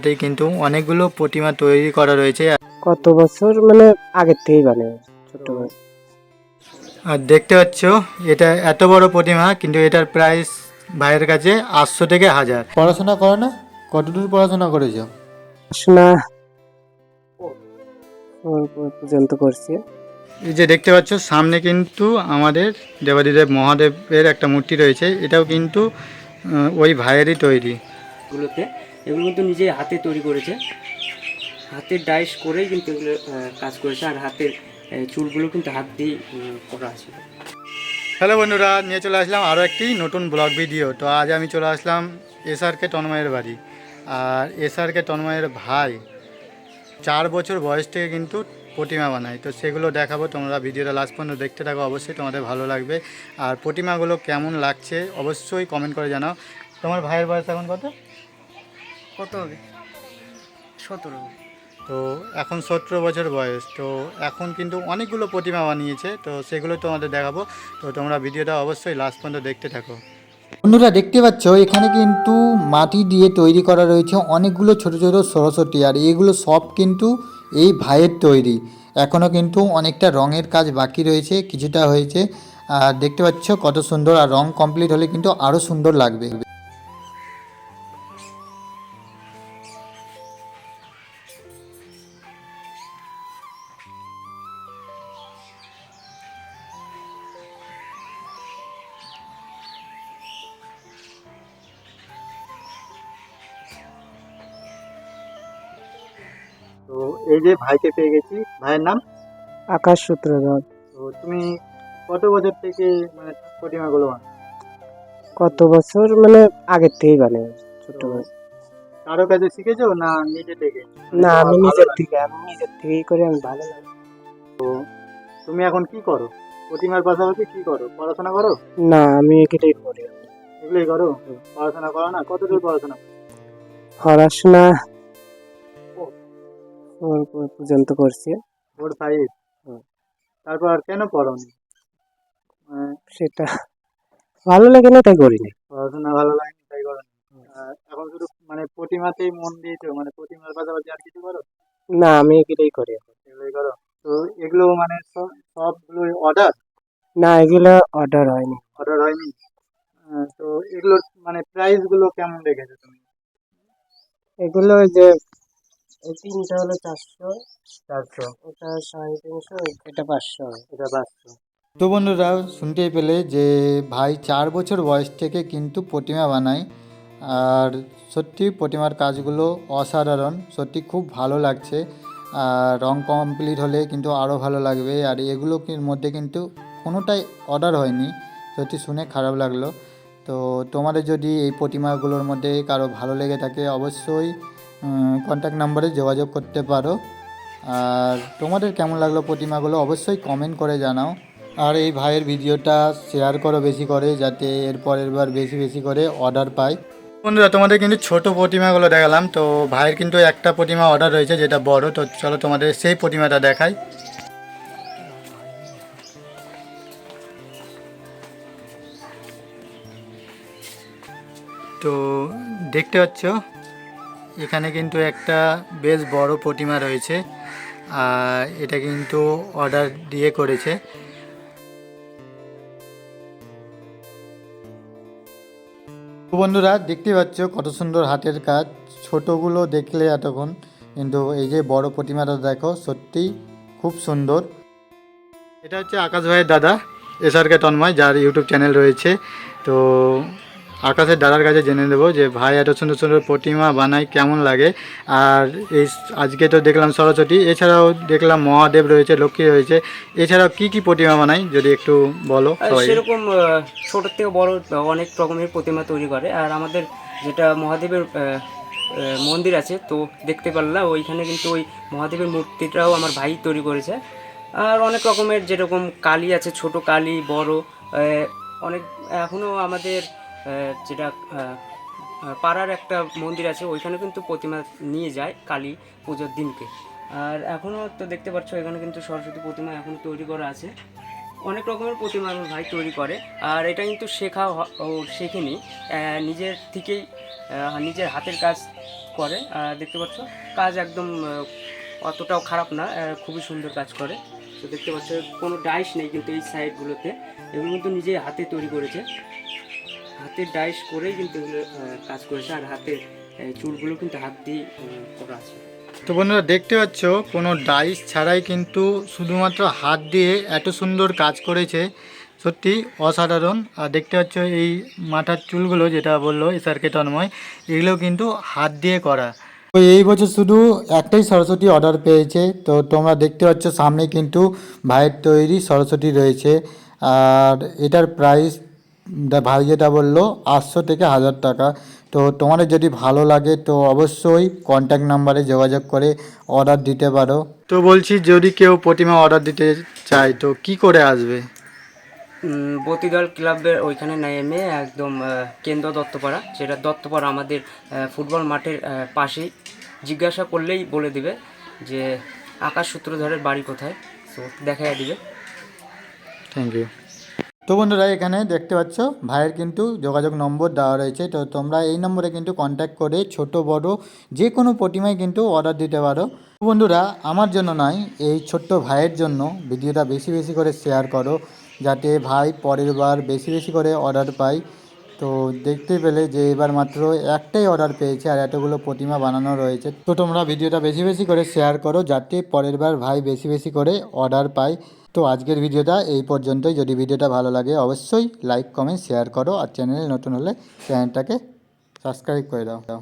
সাথেই কিন্তু অনেকগুলো প্রতিমা তৈরি করা রয়েছে। কত বছর? মানে আগের থেকেই বানায় ছোট আর দেখতে পাচ্ছ এটা এত বড় প্রতিমা কিন্তু এটার প্রাইস ভাইয়ের কাছে আটশো থেকে হাজার। পড়াশোনা করো না? কতদূর পড়াশোনা করেছ? পড়াশোনা পর্যন্ত করছি। এই যে দেখতে পাচ্ছ সামনে কিন্তু আমাদের দেবাদিদেব মহাদেবের একটা মূর্তি রয়েছে। এটাও কিন্তু আহ, ওই ভাইয়েরই তৈরি। গুলোতে এগুলো কিন্তু নিজে হাতে তৈরি করেছে। হাতের ডাইস করেই কিন্তু এগুলো কাজ করেছে। আর হাতের চুলগুলো কিন্তু হাত দিয়ে করা আছে হ্যালো বন্ধুরা, নিয়ে চলে আসলাম আরও একটি নতুন ব্লগ ভিডিও তো আজ আমি চলে আসলাম এসআরকে তন্ময়ের বাড়ি। আর এসআরকে তন্ময়ের ভাই চার বছর বয়স থেকে কিন্তু প্রতিমা বানায়। তো সেগুলো দেখাবো, তোমরা ভিডিওটা লাস্ট পর্যন্ত দেখতে থাকো, অবশ্যই তোমাদের ভালো লাগবে। আর প্রতিমাগুলো কেমন লাগছে, অবশ্যই কমেন্ট করে জানাও। তোমার ভাইয়ের বয়স এখন কত? কত হবে? সতেরো তো এখন সতেরো বছর বয়স তো এখন কিন্তু অনেকগুলো প্রতিমা বানিয়েছে তো সেগুলো তোমাদের দেখাবো। তো তোমরা ভিডিওটা অবশ্যই লাস্ট পর্যন্ত দেখতে থাকো। বন্ধুরা দেখতে পাচ্ছ এখানে কিন্তু মাটি দিয়ে তৈরি করা রয়েছে অনেকগুলো ছোট ছোট সরস্বতী আর এগুলো সব কিন্তু এই ভাইয়ের তৈরি। এখনও কিন্তু অনেকটা রঙের কাজ বাকি রয়েছে কিছুটা হয়েছে। আর দেখতে পাচ্ছ কত সুন্দর আর রং কমপ্লিট হলে কিন্তু আরও সুন্দর লাগবে। তো এই যে ভাইকে পেয়ে গেছি ভাইয়ের নাম? আকাশ সূত্রধর। তো তুমি কত বছর থেকে মানে প্রতিমাগুলো বানাও কত বছর? মানে আগের থেকেই বানায় ছোট। কারও কাছে শিখেছো না নিজে থেকে? না আমি নিজের থেকে আমি নিজের থেকেই করে আমি ভালো লাগে। তো তুমি এখন কি করো? প্রতিমার পাশাপাশি কি করো? পড়াশোনা করো? না আমি এটাই করি। এগুলোই করো? পড়াশোনা করো না? কতদূর পড়াশোনা? পড়াশোনা four পর্যন্ত করছি। ফোর ফাইভ তারপর আর কেন পড়ো নি মানে সেটা ভালো লাগে না তাই করিনি। পড়াশোনা ভালো লাগেনি তাই করো নি। এখন শুধু মানে প্রতিমাতেই মন দিয়েছ মানে প্রতিমার পাশাপাশি আর কিছু করো? না আমি এটাই করি। এগুলোই করো। তো এগুলো মানে সব- সবগুলো অর্ডার না এগুলো অর্ডার হয়নি। অর্ডার হয়নি? তো এগুলোর মানে প্রাইসগুলো কেমন রেখেছো তুমি? এগুলো যে এই তিনটা হলো চারশো। চারশো। ওটা সাড়ে তিনশো এটা পাঁচশো। এটা পাঁচশো। তো বন্ধুরা শুনতেই পেলে যে ভাই চার বছর বয়স থেকে কিন্তু প্রতিমা বানায়। আর সত্যি প্রতিমার কাজগুলো অসাধারণ সত্যি খুব ভালো লাগছে। আর রং কমপ্লিট হলে কিন্তু আরও ভালো লাগবে। আর এগুলো মধ্যে কিন্তু কোনোটাই অর্ডার হয়নি। সত্যি শুনে খারাপ লাগল। তো তোমাদের যদি এই প্রতিমাগুলোর মধ্যে কারও ভালো লেগে থাকে অবশ্যই কন্ট্যাক্ট নাম্বারে যোগাযোগ করতে পারো। আর তোমাদের কেমন লাগল প্রতিমাগুলো অবশ্যই কমেন্ট করে জানাও। আর এই ভাইয়ের ভিডিওটা শেয়ার করো বেশি করে, যাতে এর পরের বার বেশি বেশি করে অর্ডার পাই। বন্ধুরা, তোমাদের কিন্তু ছোট প্রতিমাগুলো দেখালাম, তো ভাইয়ের কিন্তু একটা প্রতিমা অর্ডার রয়েছে, যেটা বড়। তো চলো তোমাদের সেই প্রতিমাটা দেখাই। তো দেখতে পাচ্ছ এখানে কিন্তু একটা বেশ বড় প্রতিমা রয়েছে, আর এটা কিন্তু অর্ডার দিয়ে করেছে। বন্ধুরা, দেখতে পাচ্ছ কত সুন্দর হাতের কাজ। ছোটোগুলো দেখলে এতক্ষণ কিন্তু এই যে বড় প্রতিমাটা দেখো, সত্যিই খুব সুন্দর। এটা হচ্ছে আকাশ ভাইয়ের দাদা এসআরকে তন্ময়, যার ইউটিউব চ্যানেল রয়েছে। তো আকাশের দাদার কাছে জেনে নেব যে ভাই এত সুন্দর সুন্দর প্রতিমা বানায় কেমন লাগে। আর এই আজকে তো দেখলাম সরস্বতী এছাড়াও দেখলাম মহাদেব রয়েছে লক্ষ্মী রয়েছে। এছাড়াও কি কি প্রতিমা বানাই যদি একটু বলো সেরকম আহ, ছোট থেকে বড় অনেক রকমের প্রতিমা তৈরি করে। আর আমাদের যেটা মহাদেবের মন্দির আছে তো দেখতে পারলাম ওইখানে কিন্তু ওই মহাদেবের মূর্তিটাও আমার ভাই তৈরি করেছে। আর অনেক রকমের যেরকম কালী আছে ছোট কালী বড় অনেক এখনও আমাদের যেটা পাড়ার একটা মন্দির আছে, ওইখানে কিন্তু প্রতিমা নিয়ে যায় কালী পুজোর দিনকে। আর এখনও তো দেখতে পাচ্ছ, এখানে কিন্তু সরস্বতী প্রতিমা এখন তৈরি করা আছে। অনেক রকমের প্রতিমা আমার ভাই তৈরি করে, আর এটা কিন্তু শেখা ও শেখেনি। নিজের থেকেই নিজের হাতের কাজ করে। আর দেখতে পাচ্ছ, কাজ একদম অতটাও খারাপ না খুবই সুন্দর কাজ করে। তো দেখতে পাচ্ছ, কোনো ডাইস নেই কিন্তু এই সাইডগুলোতে এগুলো কিন্তু নিজে হাতে তৈরি করেছে। হাতের ডাইস করেই কিন্তু কাজ করেছে। আর হাতে চুলগুলো কিন্তু হাত দিয়ে করা আছে। তো বন্ধুরা, দেখতে পাচ্ছ, কোনো ডাইস ছাড়াই কিন্তু শুধুমাত্র হাত দিয়ে এত সুন্দর কাজ করেছে। সত্যি অসাধারণ। আর দেখতে পাচ্ছ, এই মাথার চুলগুলো যেটা বলল এসআরকে তন্ময়, এগুলো কিন্তু হাত দিয়ে করা। তো এই বছর শুধু একটাই সরস্বতী অর্ডার পেয়েছে। তো তোমরা দেখতে পাচ্ছ, সামনে কিন্তু ভাইয়ের তৈরি সরস্বতী রয়েছে। আর এটার প্রাইস ভাই যেটা বলল আটশো থেকে হাজার টাকা। তো তোমাদের যদি ভালো লাগে তো অবশ্যই কন্ট্যাক্ট নাম্বারে যোগাযোগ করে অর্ডার দিতে পারো। তো বলছি যদি কেউ প্রতিমা অর্ডার দিতে চায় তো কি করে আসবে? বতিদল ক্লাবের ওইখানে নেমে একদম কেন্দ্র দত্তপাড়া সেটা দত্তপাড়া আমাদের ফুটবল মাঠের পাশেই। জিজ্ঞাসা করলেই বলে দিবে যে আকাশ সূত্রধরের বাড়ি কোথায়? তো দেখাই দিবে। থ্যাংক ইউ তো বন্ধুরা, এখানে দেখতে পাচ্ছ, ভাইয়ের কিন্তু যোগাযোগ নম্বর দেওয়া রয়েছে। তো তোমরা এই নম্বরে কিন্তু কন্ট্যাক্ট করে ছোট, বড় যে কোনো প্রতিমায় কিন্তু অর্ডার দিতে পারো। তো বন্ধুরা, আমার জন্য নয়, এই ছোট্ট ভাইয়ের জন্য ভিডিওটা বেশি বেশি করে শেয়ার করো, যাতে ভাই পরের বার বেশি বেশি করে অর্ডার পায়। তো দেখতে পেলে যে এবার মাত্র একটাই অর্ডার পেয়েছে আর এতগুলো প্রতিমা বানানো রয়েছে। তো তোমরা ভিডিওটা বেশি বেশি করে শেয়ার করো যাতে পরের বার ভাই বেশি বেশি করে অর্ডার পায়। তো আজকের ভিডিওটা এই পর্যন্তই। যদি ভিডিওটা ভালো লাগে অবশ্যই লাইক কমেন্ট শেয়ার করো আর চ্যানেলে নতুন হলে চ্যানেলটাকে সাবস্ক্রাইব করে দাও।